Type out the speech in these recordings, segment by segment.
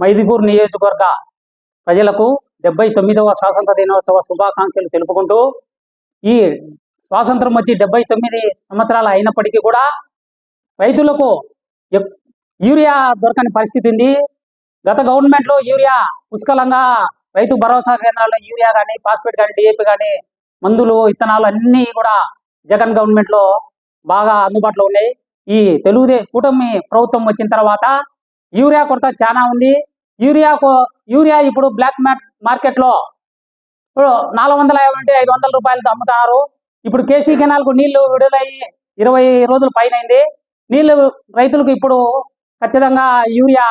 మైదుగూరు నియోజకవర్గ ప్రజలకు డెబ్బై తొమ్మిదవ స్వాతంత్ర దినోత్సవ శుభాకాంక్షలు తెలుపుకుంటూ ఈ స్వాతంత్రం వచ్చి డెబ్బై తొమ్మిది సంవత్సరాలు అయినప్పటికీ కూడా రైతులకు యూరియా దొరకని పరిస్థితి ఉంది. గత గవర్నమెంట్లో యూరియా పుష్కలంగా రైతు భరోసా కేంద్రాల్లో యూరియా కానీ ఫాస్ఫేట్ కానీ డిఏపి కానీ మందులు విత్తనాలు అన్నీ కూడా జగన్ గవర్నమెంట్లో బాగా అందుబాటులో ఉన్నాయి. ఈ తెలుగుదే కూటమి ప్రభుత్వం వచ్చిన తర్వాత యూరియా కొరత చాలా ఉంది. యూరియా కో- యూరియా ఇప్పుడు బ్లాక్ మార్కెట్లో ఇప్పుడు నాలుగు వందల యాభై అంటే ఐదు వందల రూపాయలతో అమ్ముతున్నారు ఇప్పుడు కేసీ కెనాల్కు నీళ్ళు విడుదలయ్యి ఇరవై రోజుల పైన నీళ్ళు రైతులకు ఇప్పుడు ఖచ్చితంగా యూరియా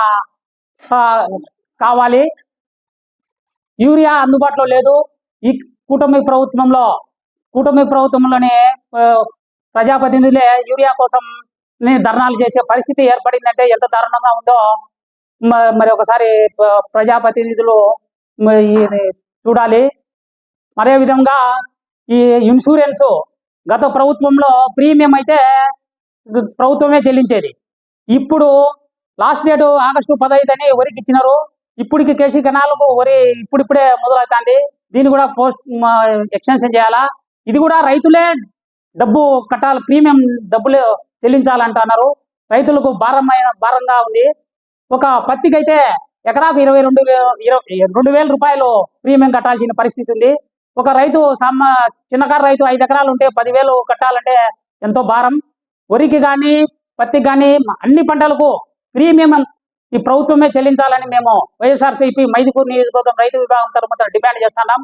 కావాలి. యూరియా అందుబాటులో లేదు. ఈ కూటమి ప్రభుత్వంలో కూటమి ప్రభుత్వంలోనే ప్రజాప్రతినిధులే యూరియా కోసం ధర్నాలు చేసే పరిస్థితి ఏర్పడిందంటే ఎంత దారుణంగా ఉందో మరి ఒకసారి ప్రజాప్రతినిధులు చూడాలి. అదే విధంగా ఈ ఇన్సూరెన్స్ గత ప్రభుత్వంలో ప్రీమియం అయితే ప్రభుత్వమే చెల్లించేది. ఇప్పుడు లాస్ట్ డేట్ ఆగస్టు పదహైదు అని వరికి ఇచ్చినారు. ఇప్పటికి కేసీ కెనాలకు వరి ఇప్పుడిప్పుడే మొదలవుతుంది. దీన్ని కూడా పోస్ట్ ఎక్స్టెన్షన్ చేయాలా? ఇది కూడా రైతులే డబ్బు కట్టాలి ప్రీమియం డబ్బులు చెల్లించాలంటున్నారు. రైతులకు భారమైన భారంగా ఉంది. ఒక పత్తికి అయితే ఎకరాకు ఇరవై రెండు ఇరవై రెండు వేల రూపాయలు ప్రీమియం కట్టాల్సిన పరిస్థితి ఉంది. ఒక రైతు సమ్మ చిన్నకారు రైతు ఐదు ఎకరాలు ఉంటే పదివేలు కట్టాలంటే ఎంతో భారం. వరికి కానీ పత్తికి కానీ అన్ని పంటలకు ప్రీమియం ఈ ప్రభుత్వమే చెల్లించాలని మేము వైఎస్ఆర్సీపీ మైదుకూరు నియోజకవర్గం రైతు విభాగం తరఫున డిమాండ్ చేస్తున్నాం.